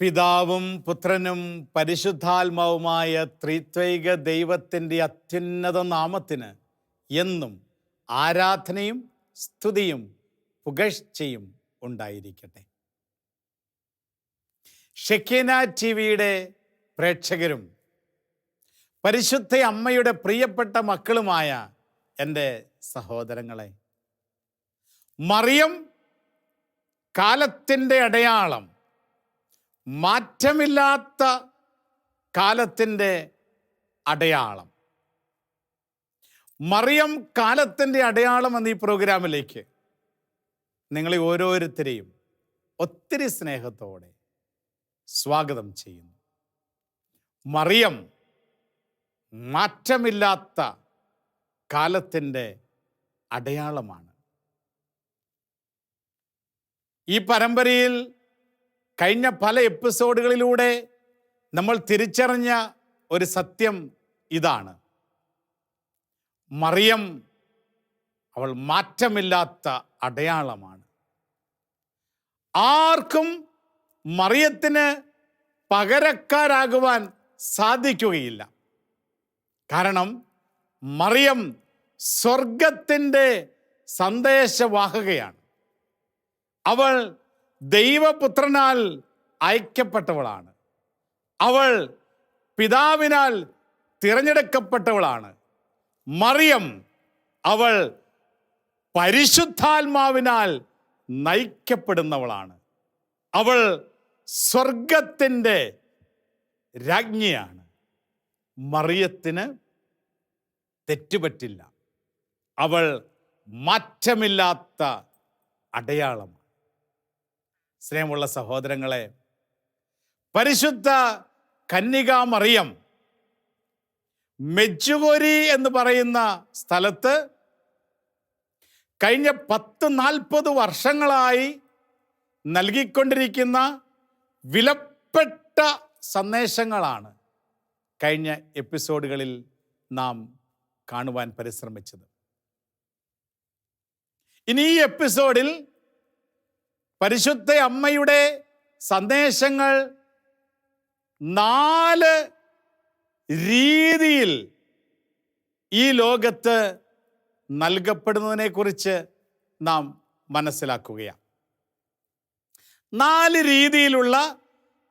പിതാവും പുത്രനും പരിശുദ്ധാത്മാവുമായ ത്രിത്വൈക ദൈവത്തിന്റെ അത്യുന്നത നാമത്തിന് എന്നും ആരാധനയും സ്തുതിയും പുകഴ്ചയും ഉണ്ടായിരിക്കട്ടെ. ഷെക്കീന ടി വിയുടെ പ്രേക്ഷകരും പരിശുദ്ധ അമ്മയുടെ പ്രിയപ്പെട്ട മക്കളുമായ എന്റെ സഹോദരങ്ങളെ മറിയം കാലത്തിന്റെ അടയാളം മാറ്റമില്ലാത്ത കാലത്തിന്റെ അടയാളം. മറിയം കാലത്തിന്റെ അടയാളം എന്ന ഈ പ്രോഗ്രാമിലേക്ക് നിങ്ങളെ ഓരോരുത്തരെയും ഒത്തിരി സ്നേഹത്തോടെ സ്വാഗതം ചെയ്യുന്നു. മറിയം മാറ്റമില്ലാത്ത കാലത്തിന്റെ അടയാളമാണ്. ഈ പരമ്പരയിൽ കഴിഞ്ഞ പല എപ്പിസോഡുകളിലൂടെ നമ്മൾ തിരിച്ചറിഞ്ഞ ഒരു സത്യം ഇതാണ്. മറിയം അവൾ മാറ്റമില്ലാത്ത അടയാളമാണ്. ആർക്കും മറിയത്തിന് പകരക്കാരാകുവാൻ സാധിക്കുകയില്ല. കാരണം മറിയം സ്വർഗത്തിന്റെ സന്ദേശവാഹകയാണ്. അവൾ ദൈവപുത്രനാൽ അയക്കപ്പെട്ടവളാണ് അവൾ പിതാവിനാൽ തിരഞ്ഞെടുക്കപ്പെട്ടവളാണ്. മറിയം അവൾ പരിശുദ്ധാത്മാവിനാൽ നയിക്കപ്പെടുന്നവളാണ്. അവൾ സ്വർഗത്തിന്റെ രാജ്ഞിയാണ്. മറിയത്തിന് തെറ്റുപറ്റില്ല. അവൾ മാറ്റമില്ലാത്ത അടയാളമാണ്. സ്നേഹമുള്ള സഹോദരങ്ങളെ പരിശുദ്ധ കന്യക മറിയം എന്ന് പറയുന്ന സ്ഥലത്ത് കഴിഞ്ഞ പത്ത് നാൽപ്പത് വർഷങ്ങളായി നൽകിക്കൊണ്ടിരിക്കുന്ന വിലപ്പെട്ട സന്ദേശങ്ങളാണ് കഴിഞ്ഞ എപ്പിസോഡുകളിൽ നാം കാണുവാൻ പരിശ്രമിച്ചത്. ഇനി ഈ എപ്പിസോഡിൽ പരിശുദ്ധ അമ്മയുടെ സന്ദേശങ്ങൾ നാല് രീതിയിൽ ഈ ലോകത്ത് നൽകപ്പെടുന്നതിനെക്കുറിച്ച് നാം മനസ്സിലാക്കുകയാണ്. നാല് രീതിയിലുള്ള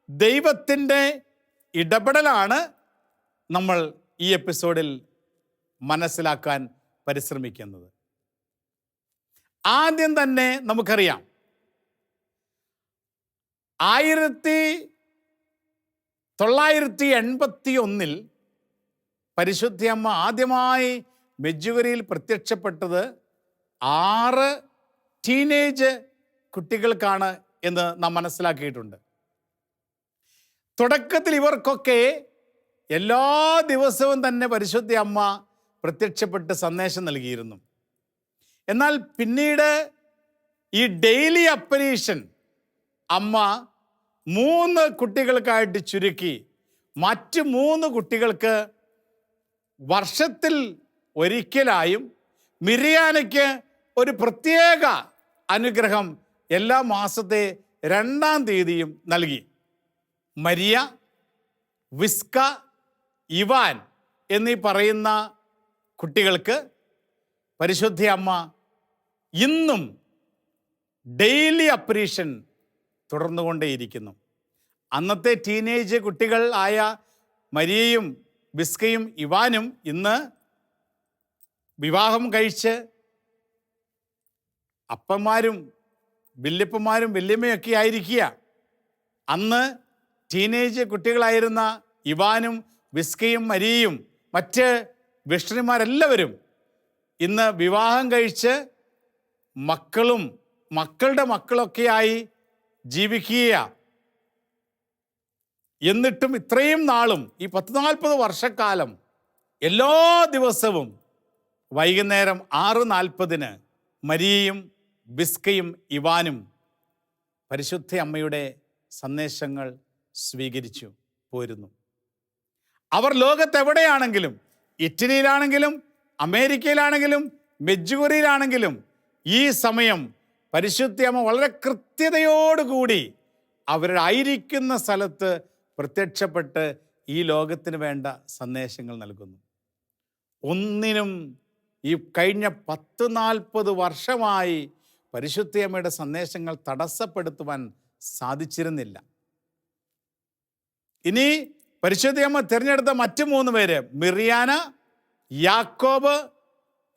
ദൈവത്തിന്റെ ഇടപെടലാണ് നമ്മൾ ഈ എപ്പിസോഡിൽ മനസ്സിലാക്കാൻ പരിശ്രമിക്കുന്നത്. ആദ്യം തന്നെ നമുക്കറിയാം ആയിരത്തി തൊള്ളായിരത്തി എൺപത്തി ഒന്നിൽ പരിശുദ്ധിയമ്മ ആദ്യമായി മെജുവരിയിൽ പ്രത്യക്ഷപ്പെട്ടത് ആറ് ടീനേജ് കുട്ടികൾക്കാണ് എന്ന് നാം മനസ്സിലാക്കിയിട്ടുണ്ട്. തുടക്കത്തിൽ ഇവർക്കൊക്കെ എല്ലാ ദിവസവും തന്നെ പരിശുദ്ധ അമ്മ പ്രത്യക്ഷപ്പെട്ട് സന്ദേശം നൽകിയിരുന്നു. എന്നാൽ പിന്നീട് ഈ ഡെയിലി അപ്പരീഷൻ അമ്മ മൂന്ന് കുട്ടികൾക്കായിട്ട് ചുരുക്കി മറ്റ് മൂന്ന് കുട്ടികൾക്ക് വർഷത്തിൽ ഒരിക്കലായും മിരിയാനയ്ക്ക് ഒരു പ്രത്യേക അനുഗ്രഹം എല്ലാ മാസത്തെ രണ്ടാം തീയതിയും നൽകി. മരിയ വിസ്ക ഇവാൻ എന്നീ പറയുന്ന കുട്ടികൾക്ക് പരിശുദ്ധി അമ്മ ഇന്നും ഡെയിലി അപ്രീഷൻ തുടർന്നുകൊണ്ടേയിരിക്കുന്നു. അന്നത്തെ ടീനേജ് കുട്ടികൾ ആയ മരിയയും ബിസ്കയും ഇവാനും ഇന്ന് വിവാഹം കഴിച്ച് അപ്പന്മാരും വല്യപ്പന്മാരും വല്യമ്മയൊക്കെ ആയിരിക്കുക. അന്ന് ടീനേജ് കുട്ടികളായിരുന്ന ഇവാനും വിസ്കയും മരിയയും മറ്റ് വിഷ്ണുമാരെല്ലാവരും ഇന്ന് വിവാഹം കഴിച്ച് മക്കളും മക്കളുടെ മക്കളൊക്കെയായി ജീവിക്കുക. എന്നിട്ടും ഇത്രയും നാളും ഈ പത്ത് നാൽപ്പത് വർഷക്കാലം എല്ലാ ദിവസവും വൈകുന്നേരം ആറ് നാൽപ്പതിന് മരിയയും ബിസ്കയും ഇവാനും പരിശുദ്ധ അമ്മയുടെ സന്ദേശങ്ങൾ സ്വീകരിച്ചു പോരുന്നു. അവർ ലോകത്തെവിടെയാണെങ്കിലും ഇറ്റലിയിലാണെങ്കിലും അമേരിക്കയിലാണെങ്കിലും മെജ്ജുഗുരിയിലാണെങ്കിലും ഈ സമയം പരിശുദ്ധ അമ്മ വളരെ കൃത്യതയോടുകൂടി അവരായിരിക്കുന്ന സ്ഥലത്ത് പ്രത്യക്ഷപ്പെട്ട് ഈ ലോകത്തിന് വേണ്ട സന്ദേശങ്ങൾ നൽകുന്നു. ഒന്നിനും ഈ കഴിഞ്ഞ പത്ത് നാൽപ്പത് വർഷമായി പരിശുദ്ധയമ്മയുടെ സന്ദേശങ്ങൾ തടസ്സപ്പെടുത്തുവാൻ സാധിച്ചിരുന്നില്ല. ഇനി പരിശുദ്ധയമ്മ തിരഞ്ഞെടുത്ത മറ്റു മൂന്ന് പേര് മിറിയാന യാക്കോബ്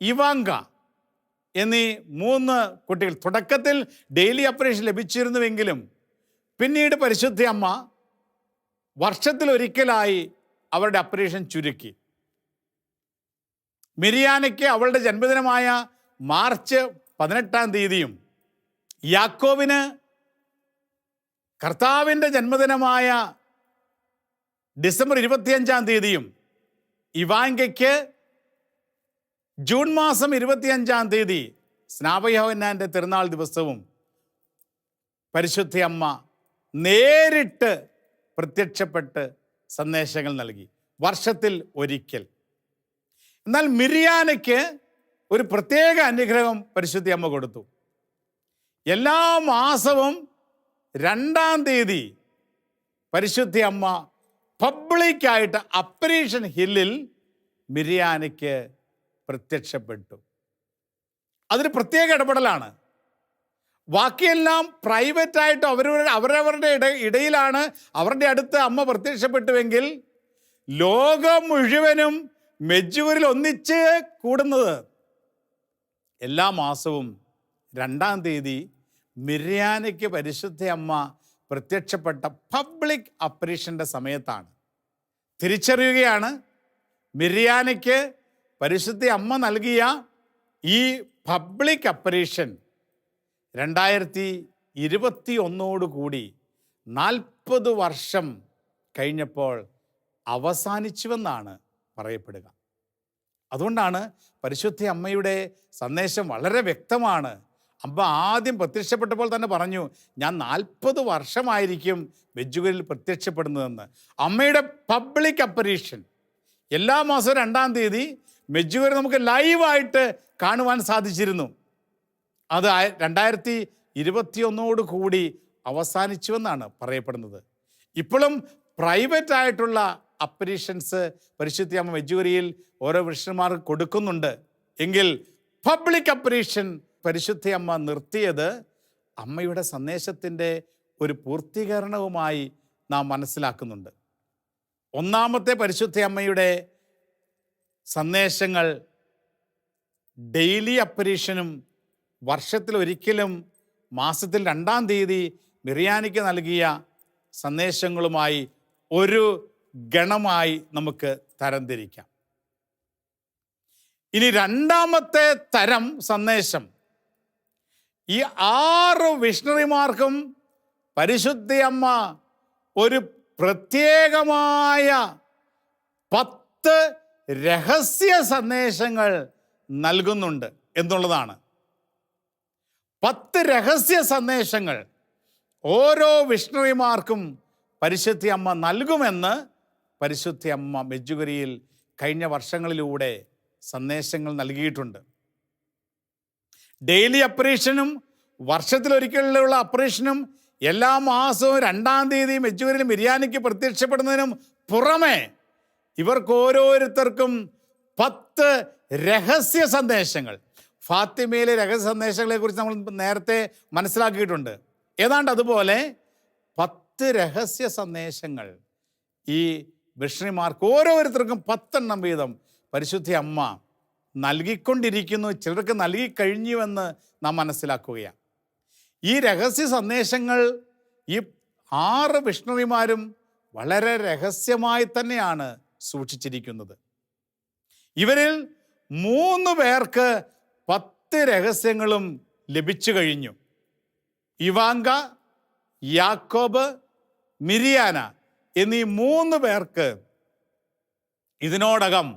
ഇവാങ്ക എന്നീ മൂന്ന് കുട്ടികൾ. തുടക്കത്തിൽ ഡെയിലി അപ്പറേഷൻ ലഭിച്ചിരുന്നുവെങ്കിലും പിന്നീട് പരിശുദ്ധ അമ്മ വർഷത്തിലൊരിക്കലായി അവരുടെ അപ്പറേഷൻ ചുരുക്കി. മിരിയാനയ്ക്ക് അവളുടെ ജന്മദിനമായ മാർച്ച് പതിനെട്ടാം തീയതിയും യാക്കോവിന് കർത്താവിന്റെ ജന്മദിനമായ ഡിസംബർ ഇരുപത്തിയഞ്ചാം തീയതിയും ഇവാങ്കയ്ക്ക് ജൂൺ മാസം ഇരുപത്തിയഞ്ചാം തീയതി സ്നാപയോഹന്നാന്റെ തിരുനാൾ ദിവസവും പരിശുദ്ധ അമ്മ നേരിട്ട് പ്രത്യക്ഷപ്പെട്ട് സന്ദേശങ്ങൾ നൽകി. വർഷത്തിൽ ഒരിക്കൽ. എന്നാൽ മിരിയാനയ്ക്ക് ഒരു പ്രത്യേക അനുഗ്രഹം പരിശുദ്ധി അമ്മ കൊടുത്തു. എല്ലാ മാസവും രണ്ടാം തീയതി പരിശുദ്ധി അമ്മ പബ്ലിക്കായിട്ട് അപ്പരീഷൻ ഹില്ലിൽ മിരിയാനയ്ക്ക് പ്രത്യക്ഷപ്പെട്ടു. അതൊരു പ്രത്യേക ഇടപെടലാണ്. ബാക്കിയെല്ലാം പ്രൈവറ്റായിട്ട് അവരവരുടെ അവരവരുടെ ഇട ഇടയിലാണ് അവരുടെ അടുത്ത് അമ്മ പ്രത്യക്ഷപ്പെട്ടുവെങ്കിൽ ലോകം മുഴുവനും മെജ്ജൂരിൽ ഒന്നിച്ച് കൂടുന്നത്. എല്ലാ മാസവും രണ്ടാം തീയതി മിര്യാനയ്ക്ക് പരിശുദ്ധ അമ്മ പ്രത്യക്ഷപ്പെട്ട പബ്ലിക് അപ്പറേഷന്റെ സമയത്താണ്. തിരിച്ചറിയുകയാണ് മിര്യാനയ്ക്ക് പരിശുദ്ധ അമ്മ നൽകിയ ഈ പബ്ലിക് അപ്പറേഷൻ രണ്ടായിരത്തി ഇരുപത്തി ഒന്നോടുകൂടി നാൽപ്പത് വർഷം കഴിഞ്ഞപ്പോൾ അവസാനിച്ചുവെന്നാണ് പറയപ്പെടുക. അതുകൊണ്ടാണ് പരിശുദ്ധ അമ്മയുടെ സന്ദേശം വളരെ വ്യക്തമാണ്. അമ്മ ആദ്യം പ്രത്യക്ഷപ്പെട്ടപ്പോൾ തന്നെ പറഞ്ഞു ഞാൻ നാൽപ്പത് വർഷമായിരിക്കും വെജുകരിൽ പ്രത്യക്ഷപ്പെടുന്നതെന്ന്. അമ്മയുടെ പബ്ലിക് അപ്പറീഷൻ എല്ലാ മാസവും രണ്ടാം തീയതി മെജുവരെ നമുക്ക് ലൈവായിട്ട് കാണുവാൻ സാധിച്ചിരുന്നു. അത് രണ്ടായിരത്തി ഇരുപത്തിയൊന്നോട് കൂടി അവസാനിച്ചുവെന്നാണ് പറയപ്പെടുന്നത്. ഇപ്പോഴും പ്രൈവറ്റ് ആയിട്ടുള്ള അപ്പരീഷൻസ് പരിശുദ്ധി അമ്മ വെജുവരിയിൽ ഓരോ പുരുഷന്മാർ കൊടുക്കുന്നുണ്ട്. എങ്കിൽ പബ്ലിക് അപ്പരീഷൻ പരിശുദ്ധി അമ്മ നിർത്തിയത് അമ്മയുടെ സന്ദേശത്തിന്റെ ഒരു പൂർത്തീകരണവുമായി നാം മനസ്സിലാക്കുന്നുണ്ട്. ഒന്നാമത്തെ പരിശുദ്ധി അമ്മയുടെ സന്ദേശങ്ങൾ ഡെയിലി അപ്പരീഷനും വർഷത്തിൽ ഒരിക്കലും മാസത്തിൽ രണ്ടാം തീയതി മിറിയാനിക്ക് നൽകിയ സന്ദേശങ്ങളുമായി ഒരു ഗണമായി നമുക്ക് തരംതിരിക്കാം. ഇനി രണ്ടാമത്തെ തരം സന്ദേശം. ഈ ആറ് വിഷ്ണറിമാർക്കും പരിശുദ്ധി അമ്മ ഒരു പ്രത്യേകമായ പത്ത് രഹസ്യ സന്ദേശങ്ങൾ നൽകുന്നുണ്ട് എന്നുള്ളതാണ്. പത്ത് രഹസ്യ സന്ദേശങ്ങൾ ഓരോ വിഷ്ണുവിമാർക്കും പരിശുദ്ധി അമ്മ നൽകുമെന്ന് പരിശുദ്ധി അമ്മ മെജുഗുരിയിൽ കഴിഞ്ഞ വർഷങ്ങളിലൂടെ സന്ദേശങ്ങൾ നൽകിയിട്ടുണ്ട്. ഡെയിലി അപ്പറേഷനും വർഷത്തിലൊരിക്കലുള്ള അപ്പറേഷനും എല്ലാ മാസവും രണ്ടാം തീയതി മെജ്ജൂരിൽ ബിരിയാണിക്ക് പ്രത്യക്ഷപ്പെടുന്നതിനും പുറമെ ഇവർക്ക് ഓരോരുത്തർക്കും പത്ത് രഹസ്യ സന്ദേശങ്ങൾ. ഫാത്തിമയിലെ രഹസ്യ സന്ദേശങ്ങളെ കുറിച്ച് നമ്മൾ നേരത്തെ മനസ്സിലാക്കിയിട്ടുണ്ട്. ഏതാണ്ട് അതുപോലെ പത്ത് രഹസ്യ സന്ദേശങ്ങൾ ഈ വിഷ്ണുമാർക്ക് ഓരോരുത്തർക്കും പത്തെണ്ണം വീതം പരിശുദ്ധി അമ്മ നൽകിക്കൊണ്ടിരിക്കുന്നു ചിലർക്ക് നൽകി കഴിഞ്ഞുവെന്ന് നാം മനസ്സിലാക്കുകയാണ്. ഈ രഹസ്യ സന്ദേശങ്ങൾ ഈ ആറ് വിഷ്ണുവിമാരും വളരെ രഹസ്യമായി തന്നെയാണ് സൂക്ഷിച്ചിരിക്കുന്നത്. ഇവരിൽ മൂന്ന് പേർക്ക് പത്ത് രഹസ്യങ്ങളും ലഭിച്ചു കഴിഞ്ഞു. ഇവാങ്ക യാക്കോബ് മിരിയാന എന്നീ മൂന്ന് പേർക്ക് ഇതിനോടകം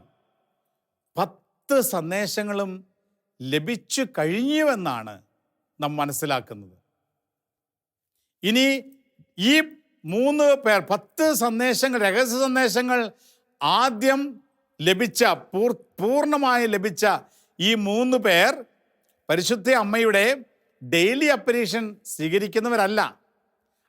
പത്ത് സന്ദേശങ്ങളും ലഭിച്ചു കഴിഞ്ഞുവെന്നാണ് നാം മനസ്സിലാക്കുന്നത്. ഇനി ഈ മൂന്ന് പേർ പത്ത് സന്ദേശങ്ങൾ രഹസ്യ സന്ദേശങ്ങൾ ആദ്യം ലഭിച്ച പൂർ പൂർണമായി ലഭിച്ച ഈ മൂന്ന് പേർ പരിശുദ്ധ അമ്മയുടെ ഡെയിലി അപ്പരീഷൻ സ്വീകരിക്കുന്നവരല്ല.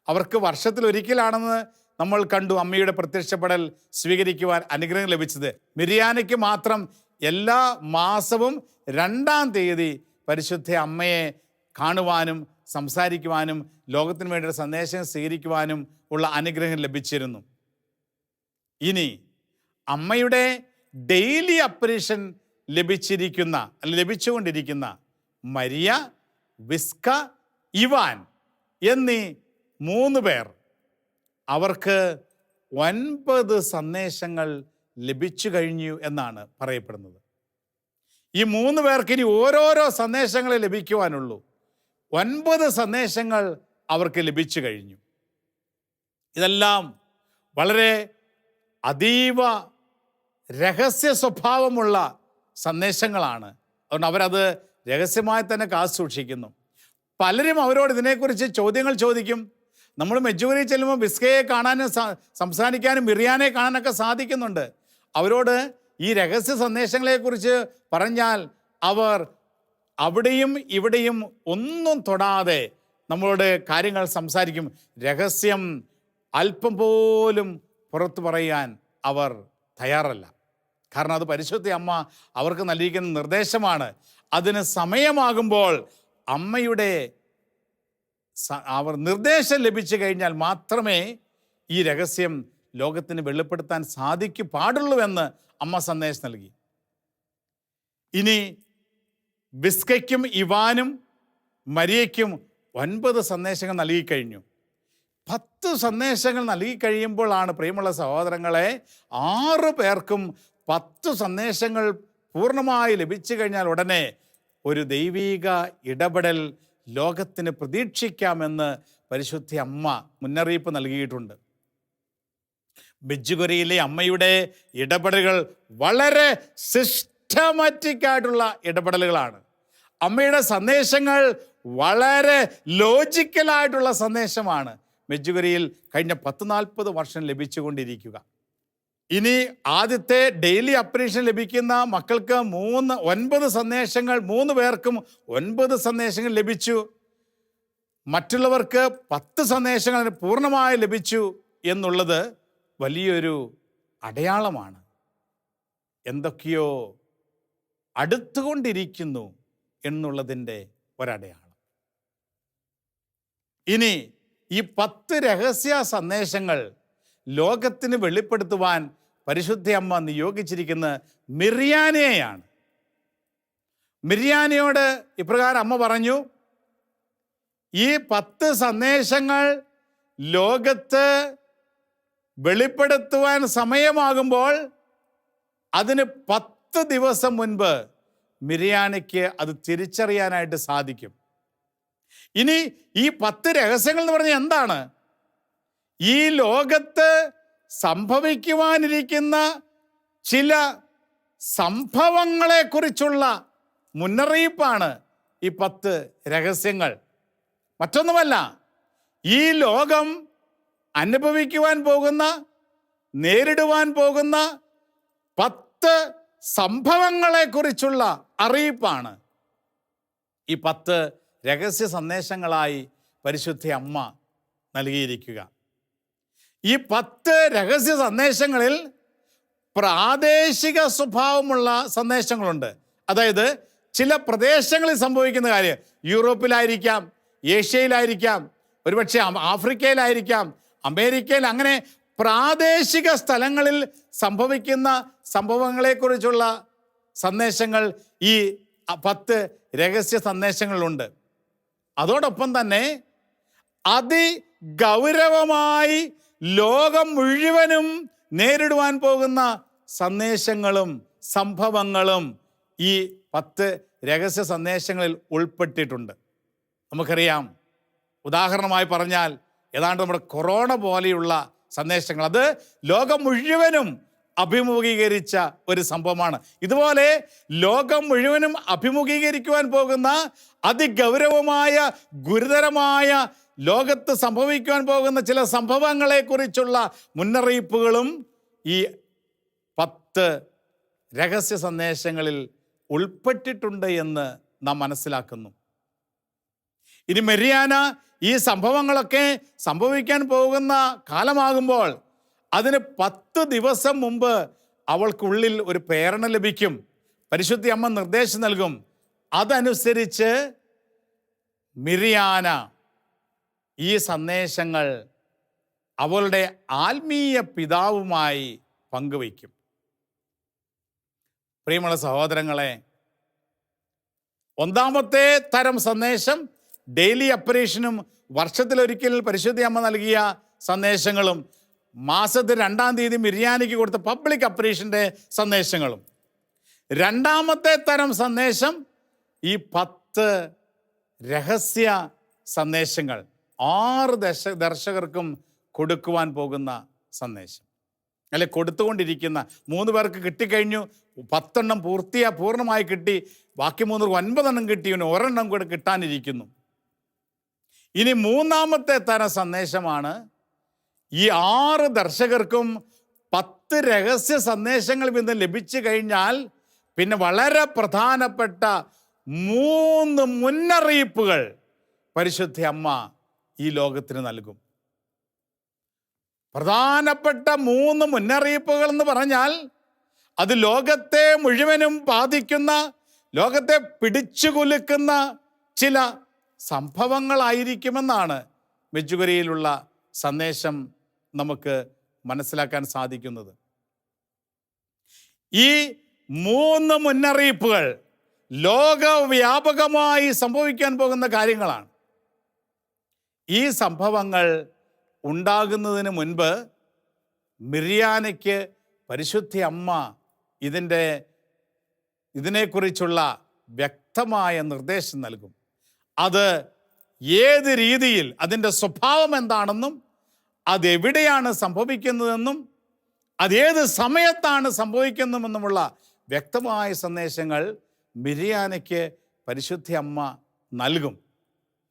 അവർക്ക് വർഷത്തിൽ ഒരിക്കലാണെന്ന് നമ്മൾ കണ്ടു. അമ്മയുടെ പ്രത്യക്ഷപ്പെടൽ സ്വീകരിക്കുവാൻ അനുഗ്രഹം ലഭിച്ചത്. മിരിയാനയ്ക്ക് മാത്രം എല്ലാ മാസവും രണ്ടാം തീയതി പരിശുദ്ധ അമ്മയെ കാണുവാനും സംസാരിക്കുവാനും ലോകത്തിന് വേണ്ട സന്ദേശം സ്വീകരിക്കുവാനും ഉള്ള അനുഗ്രഹം ലഭിച്ചിരുന്നു. ഇനി അമ്മയുടെ ഡെയിലി അപ്പരീഷൻ ലഭിച്ചിരിക്കുന്ന ലഭിച്ചുകൊണ്ടിരിക്കുന്ന മരിയ വിസ്ക ഇവാൻ എന്നീ മൂന്ന് പേർ അവർക്ക് ഒൻപത് സന്ദേശങ്ങൾ ലഭിച്ചു കഴിഞ്ഞു എന്നാണ് പറയപ്പെടുന്നത്. ഈ മൂന്ന് പേർക്ക് ഇനി ഓരോരോ സന്ദേശങ്ങളെ ലഭിക്കുവാനുള്ളൂ. ഒൻപത് സന്ദേശങ്ങൾ അവർക്ക് ലഭിച്ചു കഴിഞ്ഞു. ഇതെല്ലാം വളരെ അതീവ രഹസ്യ സ്വഭാവമുള്ള സന്ദേശങ്ങളാണ്. അതുകൊണ്ട് അവരത് രഹസ്യമായി തന്നെ കാത്തു സൂക്ഷിക്കുന്നു. പലരും അവരോട് ഇതിനെക്കുറിച്ച് ചോദ്യങ്ങൾ ചോദിക്കും. നമ്മൾ മെജൂരി ചെല്ലുമ്പോൾ ബിസ്കയെ കാണാനും സംസാരിക്കാനും മിറിയാനെ കാണാനൊക്കെ സാധിക്കുന്നുണ്ട്. അവരോട് ഈ രഹസ്യ സന്ദേശങ്ങളെക്കുറിച്ച് പറഞ്ഞാൽ അവർ അവിടെയും ഇവിടെയും ഒന്നും തൊടാതെ നമ്മളോട് കാര്യങ്ങൾ സംസാരിക്കും. രഹസ്യം അല്പം പോലും പുറത്തു പറയാൻ അവർ തയ്യാറല്ല. കാരണം അത് പരിശുദ്ധ അമ്മ അവർക്ക് നൽകിയിരിക്കുന്ന നിർദ്ദേശമാണ്. അതിന് സമയമാകുമ്പോൾ അമ്മയുടെ അവർ നിർദ്ദേശം ലഭിച്ചു കഴിഞ്ഞാൽ മാത്രമേ ഈ രഹസ്യം ലോകത്തിന് വെളിപ്പെടുത്താൻ സാധിക്കു പാടുള്ളൂവെന്ന് അമ്മ സന്ദേശം നൽകി. ഇനി ബിസ്കയ്ക്കും ഇവാനും മരിയയ്ക്കും ഒൻപത് സന്ദേശങ്ങൾ നൽകിക്കഴിഞ്ഞു പത്ത് സന്ദേശങ്ങൾ നൽകി കഴിയുമ്പോഴാണ് പ്രിയമുള്ള സഹോദരങ്ങളെ ആറ് പേർക്കും പത്ത് സന്ദേശങ്ങൾ പൂർണമായി ലഭിച്ചു കഴിഞ്ഞാൽ ഉടനെ ഒരു ദൈവീക ഇടപെടൽ ലോകത്തിന് പ്രതീക്ഷിക്കാമെന്ന് പരിശുദ്ധ അമ്മ മുന്നറിയിപ്പ് നൽകിയിട്ടുണ്ട്. ബെജ്ജുകൊരയിലെ അമ്മയുടെ ഇടപെടലുകൾ വളരെ സിസ്റ്റമാറ്റിക് ആയിട്ടുള്ള ഇടപെടലുകളാണ്. അമ്മയുടെ സന്ദേശങ്ങൾ വളരെ ലോജിക്കലായിട്ടുള്ള സന്ദേശമാണ് മെജ്ജുഗരിയിൽ കഴിഞ്ഞ പത്ത് നാൽപ്പത് വർഷം ലഭിച്ചുകൊണ്ടിരിക്കുക. ഇനി ആദ്യത്തെ ഡെയിലി അപ്രീഷൻ ലഭിക്കുന്ന മക്കൾക്ക് മൂന്ന് ഒൻപത് സന്ദേശങ്ങൾ മൂന്ന് പേർക്കും ഒൻപത് സന്ദേശങ്ങൾ ലഭിച്ചു. മറ്റുള്ളവർക്ക് പത്ത് സന്ദേശങ്ങൾ പൂർണമായി ലഭിച്ചു എന്നുള്ളത് വലിയൊരു അടയാളമാണ്. എന്തൊക്കെയോ അടുത്തുകൊണ്ടിരിക്കുന്നു എന്നുള്ളതിന്റെ ഒരടയാളം. ഇനി ഈ പത്ത് രഹസ്യ സന്ദേശങ്ങൾ ലോകത്തിന് വെളിപ്പെടുത്തുവാൻ പരിശുദ്ധ അമ്മ നിയോഗിച്ചിരിക്കുന്ന മിറിയാനയാണ് മിറിയാനയോട് ഇപ്രകാരം അമ്മ പറഞ്ഞു ഈ പത്ത് സന്ദേശങ്ങൾ ലോകത്ത് വെളിപ്പെടുത്തുവാൻ സമയമാകുമ്പോൾ അതിന് പത്ത് ദിവസം മുൻപ് മിറിയാനയ്ക്ക് അത് തിരിച്ചറിയാനായിട്ട് സാധിക്കും. ഇനി ഈ പത്ത് രഹസ്യങ്ങൾ എന്ന് പറഞ്ഞാൽ എന്താണ്? ഈ ലോകത്ത് സംഭവിക്കുവാനിരിക്കുന്ന ചില സംഭവങ്ങളെക്കുറിച്ചുള്ള മുന്നറിയിപ്പാണ് ഈ പത്ത് രഹസ്യങ്ങൾ. മറ്റൊന്നുമല്ല ഈ ലോകം അനുഭവിക്കുവാൻ പോകുന്ന നേരിടുവാൻ പോകുന്ന പത്ത് സംഭവങ്ങളെക്കുറിച്ചുള്ള അറിയിപ്പാണ്. ഈ പത്ത് രഹസ്യ സന്ദേശങ്ങളായി പരിശുദ്ധ അമ്മ നൽകിയിരിക്കുക. ഈ പത്ത് രഹസ്യ സന്ദേശങ്ങളിൽ പ്രാദേശിക സ്വഭാവമുള്ള സന്ദേശങ്ങളുണ്ട്. അതായത് ചില പ്രദേശങ്ങളിൽ സംഭവിക്കുന്ന കാര്യം. യൂറോപ്പിലായിരിക്കാം ഏഷ്യയിലായിരിക്കാം ഒരുപക്ഷെ ആഫ്രിക്കയിലായിരിക്കാം അമേരിക്കയിൽ അങ്ങനെ പ്രാദേശിക സ്ഥലങ്ങളിൽ സംഭവിക്കുന്ന സംഭവങ്ങളെക്കുറിച്ചുള്ള സന്ദേശങ്ങൾ ഈ പത്ത് രഹസ്യ സന്ദേശങ്ങളുണ്ട് അതോടൊപ്പം തന്നെ അതിഗൗരവമായി ലോകം മുഴുവനും നേരിടുവാൻ പോകുന്ന സന്ദേശങ്ങളും സംഭവങ്ങളും ഈ പത്ത് രഹസ്യ സന്ദേശങ്ങളിൽ ഉൾപ്പെട്ടിട്ടുണ്ട്. നമുക്കറിയാം. ഉദാഹരണമായി പറഞ്ഞാൽ ഏതാണ്ട് നമ്മുടെ കൊറോണ പോലെയുള്ള സന്ദേശങ്ങൾ. അത് ലോകം മുഴുവനും അഭിമുഖീകരിച്ച ഒരു സംഭവമാണ്. ഇതുപോലെ ലോകം മുഴുവനും അഭിമുഖീകരിക്കുവാൻ പോകുന്ന അതിഗൗരവമായ ഗുരുതരമായ ലോകത്ത് സംഭവിക്കാൻ പോകുന്ന ചില സംഭവങ്ങളെക്കുറിച്ചുള്ള മുന്നറിയിപ്പുകളും ഈ പത്ത് രഹസ്യ സന്ദേശങ്ങളിൽ ഉൾപ്പെട്ടിട്ടുണ്ട് എന്ന് നാം മനസ്സിലാക്കുന്നു. ഇനി മെരിയാന ഈ സംഭവങ്ങളൊക്കെ സംഭവിക്കാൻ പോകുന്ന കാലമാകുമ്പോൾ അതിന് പത്ത് ദിവസം മുമ്പ് അവൾക്കുള്ളിൽ ഒരു പ്രേരണ ലഭിക്കും. പരിശുദ്ധി അമ്മ നിർദ്ദേശം നൽകും. അതനുസരിച്ച് മിരിയാന ഈ സന്ദേശങ്ങൾ അവളുടെ ആത്മീയ പിതാവുമായി പങ്കുവയ്ക്കും. പ്രിയമുള്ള സഹോദരങ്ങളെ ഒന്നാമത്തെ തരം സന്ദേശം ഡെയിലി അപ്പറേഷനും വർഷത്തിലൊരിക്കൽ പരിശുദ്ധി അമ്മ നൽകിയ സന്ദേശങ്ങളും മാസത്തിൽ രണ്ടാം തീയതി മിരിയാനിക്ക് കൊടുത്ത പബ്ലിക് അപ്പറേഷന്റെ സന്ദേശങ്ങളും. രണ്ടാമത്തെ തരം സന്ദേശം ഈ പത്ത് രഹസ്യ സന്ദേശങ്ങൾ. ആറ് ദശ ദർശകർക്കും കൊടുക്കുവാൻ പോകുന്ന സന്ദേശം. അല്ലെ കൊടുത്തുകൊണ്ടിരിക്കുന്ന മൂന്ന് പേർക്ക് കിട്ടിക്കഴിഞ്ഞു പത്തെണ്ണം പൂർത്തിയാ പൂർണമായി കിട്ടി ബാക്കി മൂന്ന് ഒൻപതെണ്ണം കിട്ടി ഇനി ഒരെണ്ണം കൂടെ കിട്ടാനിരിക്കുന്നു. ഇനി മൂന്നാമത്തെ തരം സന്ദേശമാണ് ഈ ആറ് ദർശകർക്കും പത്ത് രഹസ്യ സന്ദേശങ്ങൾ ഇന്ന് ലഭിച്ചു കഴിഞ്ഞാൽ പിന്നെ വളരെ പ്രധാനപ്പെട്ട മൂന്ന് മുന്നറിയിപ്പുകൾ പരിശുദ്ധി അമ്മ ഈ ലോകത്തിന് നൽകും. പ്രധാനപ്പെട്ട മൂന്ന് മുന്നറിയിപ്പുകൾ എന്ന് പറഞ്ഞാൽ അത് ലോകത്തെ മുഴുവനും ബാധിക്കുന്ന ലോകത്തെ പിടിച്ചുകുലുക്കുന്ന ചില സംഭവങ്ങളായിരിക്കുമെന്നാണ് മെജുഗരിയിലുള്ള സന്ദേശം നമുക്ക് മനസ്സിലാക്കാൻ സാധിക്കുന്നത്. ഈ മൂന്ന് മുന്നറിയിപ്പുകൾ ലോകവ്യാപകമായി സംഭവിക്കാൻ പോകുന്ന കാര്യങ്ങളാണ്. ഈ സംഭവങ്ങൾ ഉണ്ടാകുന്നതിന് മുൻപ് മിറിയാനയ്ക്ക് പരിശുദ്ധി അമ്മ ഇതിന്റെ ഇതിനെക്കുറിച്ചുള്ള വ്യക്തമായ നിർദ്ദേശം നൽകും. അത് ഏത് രീതിയിൽ അതിന്റെ സ്വഭാവം എന്താണെന്നും അതെവിടെയാണ് സംഭവിക്കുന്നതെന്നും അതേത് സമയത്താണ് സംഭവിക്കുന്നതെന്നുമുള്ള വ്യക്തമായ സന്ദേശങ്ങൾ മിരിയാനയ്ക്ക് പരിശുദ്ധി അമ്മ നൽകും.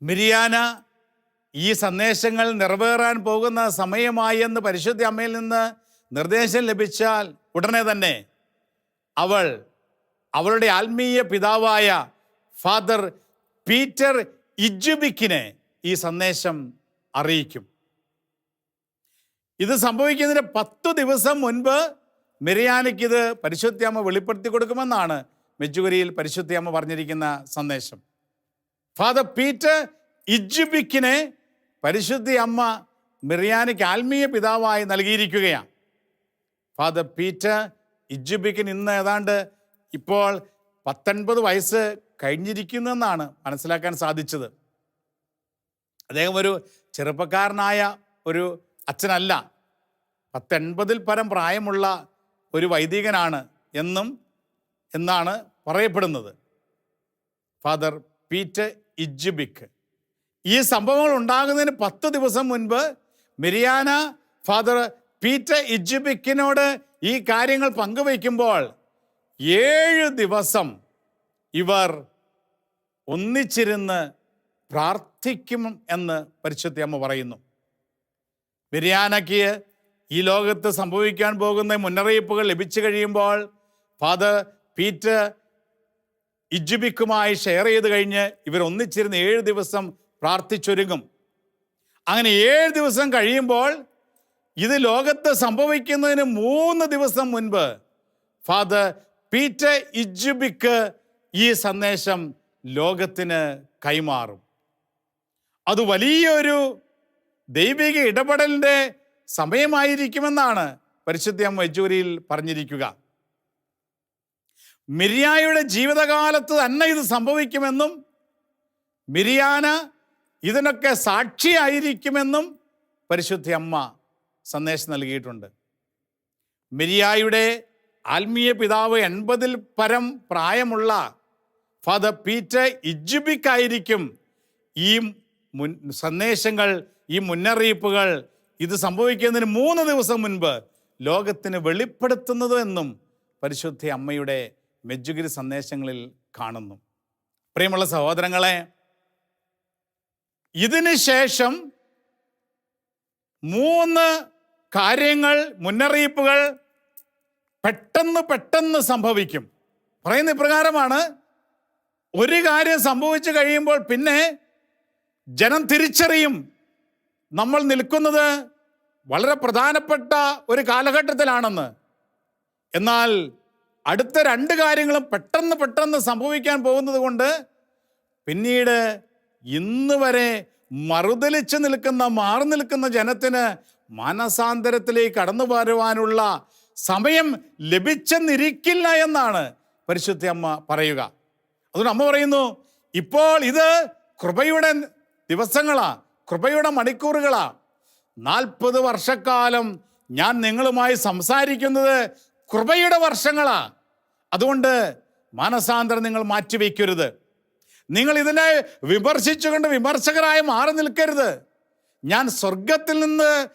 മിരിയാന ഈ സന്ദേശങ്ങൾ നിറവേറാൻ പോകുന്ന സമയമായി എന്ന് പരിശുദ്ധ അമ്മയിൽ നിന്ന് നിർദ്ദേശം ലഭിച്ചാൽ ഉടനെ തന്നെ അവൾ അവളുടെ ആത്മീയ പിതാവായ ഫാദർ പീറ്റർ ഇജുബിക്കിനെ ഈ സന്ദേശം അറിയിക്കും. ഇത് സംഭവിക്കുന്നതിന് പത്തു ദിവസം മുൻപ് മിറിയാനയ്ക്ക് ഇത് പരിശുദ്ധിയമ്മ വെളിപ്പെടുത്തി കൊടുക്കുമെന്നാണ് മെജുഗുരിയിൽ പരിശുദ്ധിയമ്മ പറഞ്ഞിരിക്കുന്ന സന്ദേശം. ഫാദർ പീറ്റർ ഇജുബിക്കിനെ പരിശുദ്ധി അമ്മ മിറിയാനയ്ക്ക് ആത്മീയ പിതാവായി നൽകിയിരിക്കുകയാണ്. ഫാദർ പീറ്റർ ഇജുബിക്കിന് ഇന്ന് ഏതാണ്ട് ഇപ്പോൾ പത്തൊൻപത് വയസ്സ് കഴിഞ്ഞിരിക്കുന്നെന്നാണ് മനസ്സിലാക്കാൻ സാധിച്ചത്. അദ്ദേഹം ഒരു ചെറുപ്പക്കാരനായ ഒരു അച്ഛനല്ല. പത്തൊൻപതിൽ പരം പ്രായമുള്ള ഒരു വൈദികനാണ് എന്നും എന്നാണ് പറയപ്പെടുന്നത്. ഫാദർ പീറ്റർ ഇജുബിക്ക് ഈ സംഭവങ്ങൾ ഉണ്ടാകുന്നതിന് പത്ത് ദിവസം മുൻപ് മിരിയാന ഫാദർ പീറ്റർ ഇജുബിക്കിനോട് ഈ കാര്യങ്ങൾ പങ്കുവയ്ക്കുമ്പോൾ ഏഴ് ദിവസം ഇവർ ഒന്നിച്ചിരുന്ന് പ്രാർത്ഥിക്കും എന്ന് പരിശുദ്ധി അമ്മ പറയുന്നു. ബിരിയാനയ്ക്ക് ഈ ലോകത്ത് സംഭവിക്കാൻ പോകുന്ന മുന്നറിയിപ്പുകൾ ലഭിച്ചു കഴിയുമ്പോൾ ഫാദർ പീറ്റർ ഇജുബിക്കുമായി ഷെയർ ചെയ്ത് കഴിഞ്ഞ് ഇവർ ഒന്നിച്ചിരുന്ന് ഏഴ് ദിവസം പ്രാർത്ഥിച്ചൊരുങ്ങും. അങ്ങനെ ഏഴ് ദിവസം കഴിയുമ്പോൾ ഇത് ലോകത്ത് സംഭവിക്കുന്നതിന് മൂന്ന് ദിവസം മുൻപ് ഫാദർ പീറ്റർ ഇജുബിക്ക് ഈ സന്ദേശം ലോകത്തിന് കൈമാറും. അത് വലിയൊരു ദൈവിക ഇടപെടലിന്റെ സമയമായിരിക്കുമെന്നാണ് പരിശുദ്ധ വെജൂരിയിൽ പറഞ്ഞിരിക്കുക. മിരിയായുടെ ജീവിതകാലത്ത് തന്നെ ഇത് സംഭവിക്കുമെന്നും മിരിയാന ഇതിനൊക്കെ സാക്ഷിയായിരിക്കുമെന്നും പരിശുദ്ധി അമ്മ സന്ദേശം നൽകിയിട്ടുണ്ട്. മിരിയായുടെ ആത്മീയ പിതാവ് എൺപതിൽ പരം പ്രായമുള്ള ഫാദർ പീറ്റർ ഇജുബിക്കായിരിക്കും ഈ മുൻ സന്ദേശങ്ങൾ ഈ മുന്നറിയിപ്പുകൾ ഇത് സംഭവിക്കുന്നതിന് മൂന്ന് ദിവസം മുൻപ് ലോകത്തിന് വെളിപ്പെടുത്തുന്നത് എന്നും പരിശുദ്ധി അമ്മയുടെ മെജുഗിരി സന്ദേശങ്ങളിൽ കാണുന്നു. പ്രിയമുള്ള സഹോദരങ്ങളെ ഇതിന് ശേഷം മൂന്ന് കാര്യങ്ങൾ മുന്നറിയിപ്പുകൾ പെട്ടെന്ന് പെട്ടെന്ന് സംഭവിക്കും. പറയുന്ന ഇപ്രകാരമാണ് ഒരു കാര്യം സംഭവിച്ചു കഴിയുമ്പോൾ പിന്നെ ജനം തിരിച്ചറിയും നമ്മൾ നിൽക്കുന്നത് വളരെ പ്രധാനപ്പെട്ട ഒരു കാലഘട്ടത്തിലാണെന്ന്. എന്നാൽ അടുത്ത രണ്ട് കാര്യങ്ങളും പെട്ടെന്ന് പെട്ടെന്ന് സംഭവിക്കാൻ പോകുന്നത് കൊണ്ട് പിന്നീട് ഇന്ന് വരെ മറുതലിച്ച് നിൽക്കുന്ന മാറി നിൽക്കുന്ന ജനത്തിന് മാനസാന്തരത്തിലേക്ക് കടന്നു വരുവാനുള്ള സമയം ലഭിച്ചെന്നിരിക്കില്ല എന്നാണ് പരിശുദ്ധ അമ്മ പറയുക. അതുകൊണ്ട് അമ്മ പറയുന്നു ഇപ്പോൾ ഇത് കൃപയുടെ ദിവസങ്ങളാ കൃപയുടെ മണിക്കൂറുകളാ. നാൽപ്പത് വർഷക്കാലം ഞാൻ നിങ്ങളുമായി സംസാരിക്കുന്നത് കൃപയുടെ വർഷങ്ങളാ. അതുകൊണ്ട് മാനസാന്തരം നിങ്ങൾ മാറ്റിവെക്കരുത്. നിങ്ങൾ ഇതിനെ വിമർശിച്ചുകൊണ്ട് വിമർശകരായി മാറി നിൽക്കരുത്. ഞാൻ സ്വർഗത്തിൽ നിന്ന്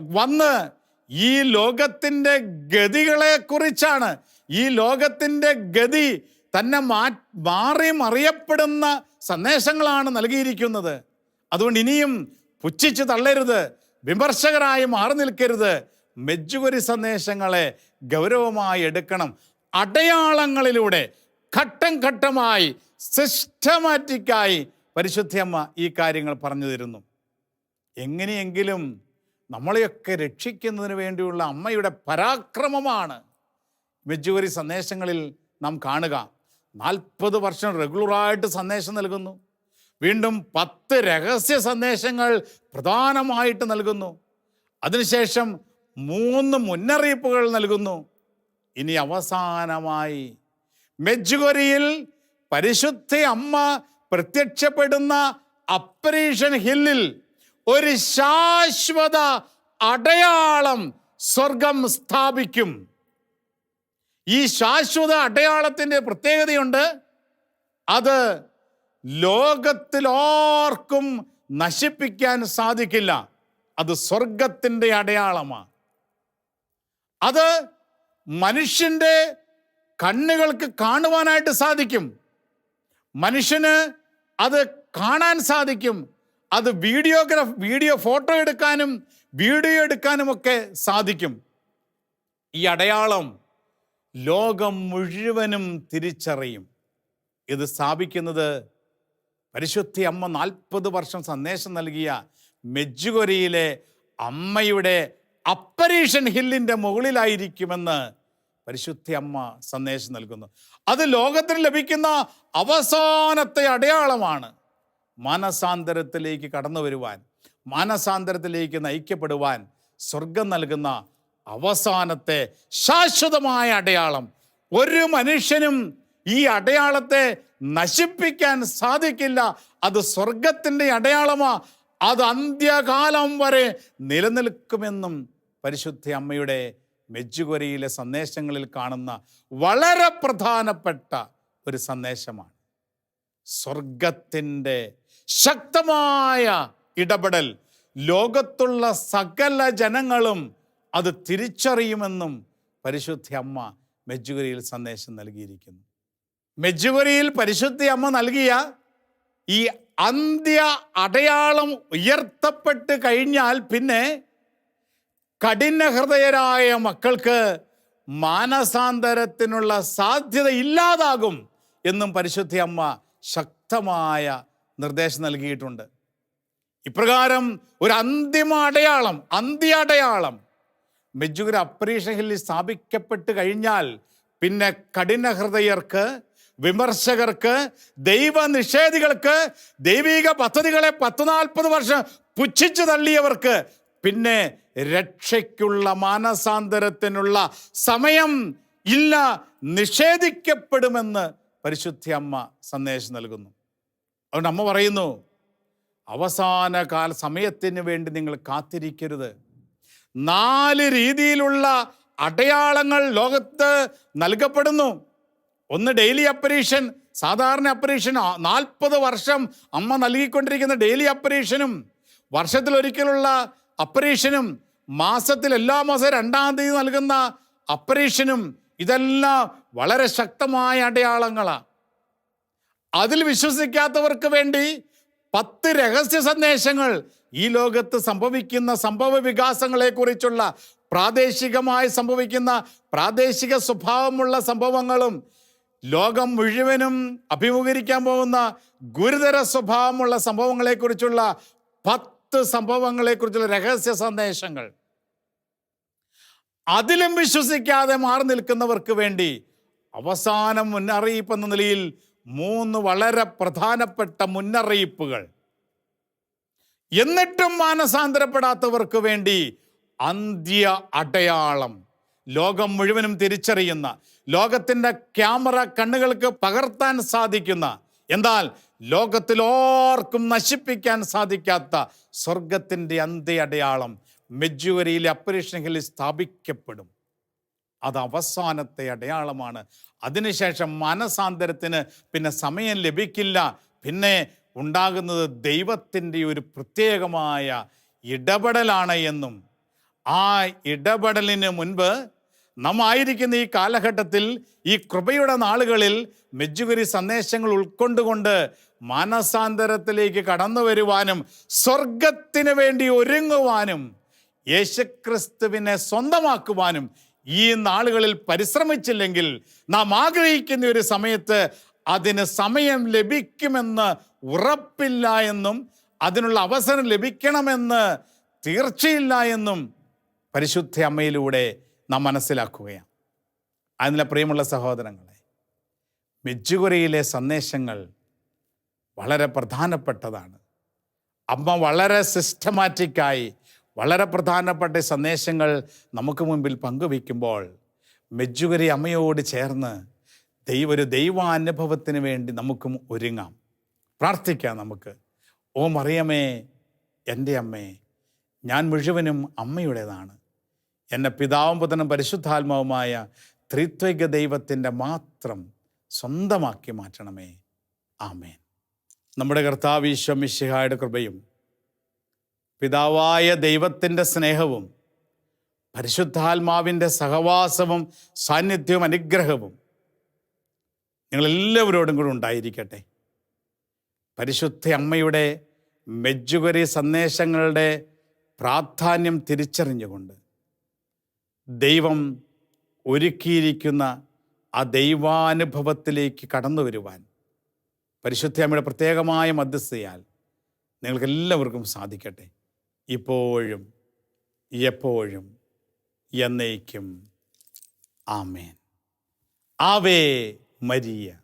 വന്ന് ഈ ലോകത്തിന്റെ ഗതികളെ കുറിച്ചാണ് ഈ ലോകത്തിന്റെ ഗതി തന്നെ മാ മാറി മറിയപ്പെടുന്ന സന്ദേശങ്ങളാണ് നൽകിയിരിക്കുന്നത്. അതുകൊണ്ട് ഇനിയും പുച്ഛിച്ച് തള്ളരുത്. വിമർശകരായി മാറി നിൽക്കരുത്. മെജ്ജുകുരി സന്ദേശങ്ങളെ ഗൗരവമായി എടുക്കണം. അടയാളങ്ങളിലൂടെ ഘട്ടം ഘട്ടമായി സിസ്റ്റമാറ്റിക്കായി പരിശുദ്ധയമ്മ ഈ കാര്യങ്ങൾ പറഞ്ഞു തരുന്നു. എങ്ങനെയെങ്കിലും നമ്മളെയൊക്കെ രക്ഷിക്കുന്നതിന് വേണ്ടിയുള്ള അമ്മയുടെ പരാക്രമമാണ് മെജുവരി സന്ദേശങ്ങളിൽ നാം കാണുക. നാൽപ്പത് വർഷം റെഗുലറായിട്ട് സന്ദേശം നൽകുന്നു. വീണ്ടും പത്ത് രഹസ്യ സന്ദേശങ്ങൾ പ്രധാനമായിട്ട് നൽകുന്നു. അതിനുശേഷം മൂന്ന് മുന്നറിയിപ്പുകൾ നൽകുന്നു. ഇനി അവസാനമായി മെജ്ജുഗൊരിയിൽ പരിശുദ്ധ അമ്മ പ്രത്യക്ഷപ്പെടുന്ന അപ്പരീഷൻ ഹില്ലിൽ ഒരു ശാശ്വത അടയാളം സ്വർഗം സ്ഥാപിക്കും. ഈ ശാശ്വത അടയാളത്തിന്റെ പ്രത്യേകതയുണ്ട്. അത് ലോകത്തിലോർക്കും നശിപ്പിക്കാൻ സാധിക്കില്ല. അത് സ്വർഗത്തിന്റെ അടയാളമാണ് അത് മനുഷ്യന്റെ കണ്ണുകൾക്ക് കാണുവാനായിട്ട് സാധിക്കും. മനുഷ്യന് അത് കാണാൻ സാധിക്കും. അത് വീഡിയോഗ്രാഫ് വീഡിയോ ഫോട്ടോ എടുക്കാനും വീഡിയോ എടുക്കാനും ഒക്കെ സാധിക്കും. ഈ അടയാളം ലോകം മുഴുവനും തിരിച്ചറിയും. ഇത് സ്ഥാപിക്കുന്നത് പരിശുദ്ധി അമ്മ നാൽപ്പത് വർഷം സന്ദേശം നൽകിയ മെജ്ജുകൊരിയിലെ അമ്മയുടെ അപ്പരീഷൻ ഹില്ലിന്റെ മുകളിലായിരിക്കുമെന്ന് പരിശുദ്ധി അമ്മ സന്ദേശം നൽകുന്നു. അത് ലോകത്തിന് ലഭിക്കുന്ന അവസാനത്തെ അടയാളമാണ് മാനസാന്തരത്തിലേക്ക് കടന്നു വരുവാൻ മാനസാന്തരത്തിലേക്ക് നയിക്കപ്പെടുവാൻ സ്വർഗം നൽകുന്ന അവസാനത്തെ ശാശ്വതമായ അടയാളം. ഒരു മനുഷ്യനും ഈ അടയാളത്തെ നശിപ്പിക്കാൻ സാധിക്കില്ല. അത് സ്വർഗത്തിന്റെ അടയാളമാ. അത് അന്ത്യകാലം വരെ നിലനിൽക്കുമെന്നും പരിശുദ്ധ അമ്മയുടെ മെജ്ജുകൊരയിലെ സന്ദേശങ്ങളിൽ കാണുന്ന വളരെ പ്രധാനപ്പെട്ട ഒരു സന്ദേശമാണ്. സ്വർഗത്തിന്റെ ശക്തമായ ഇടപെടൽ ലോകത്തുള്ള സകല ജനങ്ങളും അത് തിരിച്ചറിയുമെന്നും പരിശുദ്ധ അമ്മ മെജ്ജുഗരിയിൽ സന്ദേശം നൽകിയിരിക്കുന്നു. മെജ്ജുഗരിയിൽ പരിശുദ്ധ അമ്മ നൽകിയ ഈ അന്ത്യ അടയാളം ഉയർത്തപ്പെട്ട് കഴിഞ്ഞാൽ പിന്നെ കഠിനഹൃദയരായ മക്കൾക്ക് മാനസാന്തരത്തിനുള്ള സാധ്യത ഇല്ലാതാകും എന്നും പരിശുദ്ധി അമ്മ ശക്തമായ നിർദ്ദേശം നൽകിയിട്ടുണ്ട്. ഇപ്രകാരം ഒരു അന്തിമ അടയാളം അന്ത്യ അടയാളം മെജുഗുര അപ്രീഷ ഹില്ലിൽ സ്ഥാപിക്കപ്പെട്ട് കഴിഞ്ഞാൽ പിന്നെ കഠിന ഹൃദയർക്ക് വിമർശകർക്ക് ദൈവ നിഷേധികൾക്ക് ദൈവിക പദ്ധതികളെ പത്ത് നാൽപ്പത് വർഷം പുച്ഛിച്ചു തള്ളിയവർക്ക് പിന്നെ രക്ഷയ്ക്കുള്ള മാനസാന്തരത്തിനുള്ള സമയം ഇല്ല നിഷേധിക്കപ്പെടുമെന്ന് പരിശുദ്ധി അമ്മ സന്ദേശം നൽകുന്നു. അതുകൊണ്ട് അമ്മ പറയുന്നു അവസാന കാല സമയത്തിന് വേണ്ടി നിങ്ങൾ കാത്തിരിക്കരുത്. നാല് രീതിയിലുള്ള അടയാളങ്ങൾ ലോകത്ത് നൽകപ്പെടുന്നു. ഒന്ന് ഡെയിലി അപ്പരീഷൻ സാധാരണ അപ്പരീഷൻ നാൽപ്പത് വർഷം അമ്മ നൽകിക്കൊണ്ടിരിക്കുന്ന ഡെയിലി അപ്പരീഷനും വർഷത്തിലൊരിക്കലുള്ള അപ്പരീഷനും മാസത്തിൽ എല്ലാ മാസവും രണ്ടാം തീയതി നൽകുന്ന അപ്പറേഷനും ഇതെല്ലാം വളരെ ശക്തമായ അടയാളങ്ങളാണ് അതിൽ വിശ്വസിക്കാത്തവർക്ക് വേണ്ടി പത്ത് രഹസ്യ സന്ദേശങ്ങൾ ഈ ലോകത്ത് സംഭവിക്കുന്ന സംഭവ വികാസങ്ങളെക്കുറിച്ചുള്ള പ്രാദേശികമായി സംഭവിക്കുന്ന പ്രാദേശിക സ്വഭാവമുള്ള സംഭവങ്ങളും ലോകം മുഴുവനും അഭിമുഖീകരിക്കാൻ പോകുന്ന ഗുരുതര സ്വഭാവമുള്ള സംഭവങ്ങളെക്കുറിച്ചുള്ള പത്ത് സംഭവങ്ങളെക്കുറിച്ചുള്ള രഹസ്യ സന്ദേശങ്ങൾ. അതിലും വിശ്വസിക്കാതെ മാറി നിൽക്കുന്നവർക്ക് വേണ്ടി അവസാനം മുന്നറിയിപ്പ് എന്ന നിലയിൽ മൂന്ന് വളരെ പ്രധാനപ്പെട്ട മുന്നറിയിപ്പുകൾ. എന്നിട്ടും മാനസാന്തരപ്പെടാത്തവർക്ക് വേണ്ടി അന്ത്യ അടയാളം. ലോകം മുഴുവനും തിരിച്ചറിയുന്ന ലോകത്തിന്റെ ക്യാമറ കണ്ണുകൾക്ക് പകർത്താൻ സാധിക്കുന്ന എന്നാൽ ലോകത്തിൽ ഓർക്കും നശിപ്പിക്കാൻ സാധിക്കാത്ത സ്വർഗത്തിന്റെ അന്ത്യ അടയാളം മെജ്ജുവരിയിലെ അപ്പരീഷണങ്ങളിൽ സ്ഥാപിക്കപ്പെടും. അത് അവസാനത്തെ അടയാളമാണ്. അതിനുശേഷം മനസാന്തരത്തിന് പിന്നെ സമയം ലഭിക്കില്ല. പിന്നെ ഉണ്ടാകുന്നത് ദൈവത്തിന്റെ ഒരു പ്രത്യേകമായ ഇടപെടലാണ് എന്നും. ആ ഇടപെടലിന് മുൻപ് നാം ആയിരിക്കുന്ന ഈ കാലഘട്ടത്തിൽ ഈ കൃപയുടെ നാളുകളിൽ മെജ്ജുകരി സന്ദേശങ്ങൾ ഉൾക്കൊണ്ടുകൊണ്ട് മാനസാന്തരത്തിലേക്ക് കടന്നു വരുവാനും സ്വർഗത്തിന് വേണ്ടി ഒരുങ്ങുവാനും യേശുക്രിസ്തുവിനെ സ്വന്തമാക്കുവാനും ഈ നാളുകളിൽ പരിശ്രമിച്ചില്ലെങ്കിൽ നാം ആഗ്രഹിക്കുന്ന ഒരു സമയത്ത് അതിന് സമയം ലഭിക്കുമെന്ന് ഉറപ്പില്ല എന്നും അതിനുള്ള അവസരം ലഭിക്കണമെന്ന് തീർച്ചയില്ല എന്നും പരിശുദ്ധ അമ്മയിലൂടെ നാം മനസ്സിലാക്കുകയാണ്. അതിനുള്ള പ്രിയമുള്ള സഹോദരങ്ങളെ മെജുകുരയിലെ സന്ദേശങ്ങൾ വളരെ പ്രധാനപ്പെട്ടതാണ്. അമ്മ വളരെ സിസ്റ്റമാറ്റിക്കായി വളരെ പ്രധാനപ്പെട്ട സന്ദേശങ്ങൾ നമുക്ക് മുമ്പിൽ പങ്കുവയ്ക്കുമ്പോൾ മെജുകുരി അമ്മയോട് ചേർന്ന് ദൈവ ഒരു ദൈവാനുഭവത്തിന് വേണ്ടി നമുക്കും ഒരുങ്ങാം. പ്രാർത്ഥിക്കാം നമുക്ക്. ഓ മറിയമേ എന്റെ അമ്മേ ഞാൻ മുഴുവനും അമ്മയുടേതാണ്. എന്നെ പിതാവും പുതനും പരിശുദ്ധാത്മാവുമായ ത്രിത്വിക ദൈവത്തിന്റെ മാത്രം സ്വന്തമാക്കി മാറ്റണമേ. ആമേൻ. നമ്മുടെ കർത്താവീശ്വം മിശിഹായുടെ കൃപയും പിതാവായ ദൈവത്തിന്റെ സ്നേഹവും പരിശുദ്ധാത്മാവിന്റെ സഹവാസവും സാന്നിധ്യവും അനുഗ്രഹവും നിങ്ങളെല്ലാവരോടും കൂടെ ഉണ്ടായിരിക്കട്ടെ. പരിശുദ്ധ അമ്മയുടെ മെജ്ജുകരി സന്ദേശങ്ങളുടെ പ്രാധാന്യം തിരിച്ചറിഞ്ഞുകൊണ്ട് ദൈവം ഒരുക്കിയിരിക്കുന്ന ആ ദൈവാനുഭവത്തിലേക്ക് കടന്നു വരുവാൻ പരിശുദ്ധ അമ്മയുടെ പ്രത്യേകമായ മധ്യസ്ഥയാൽ നിങ്ങൾക്കെല്ലാവർക്കും സാധിക്കട്ടെ. ഇപ്പോഴും എപ്പോഴും എന്നേക്കും. ആമേൻ. ആവേ മരിയ.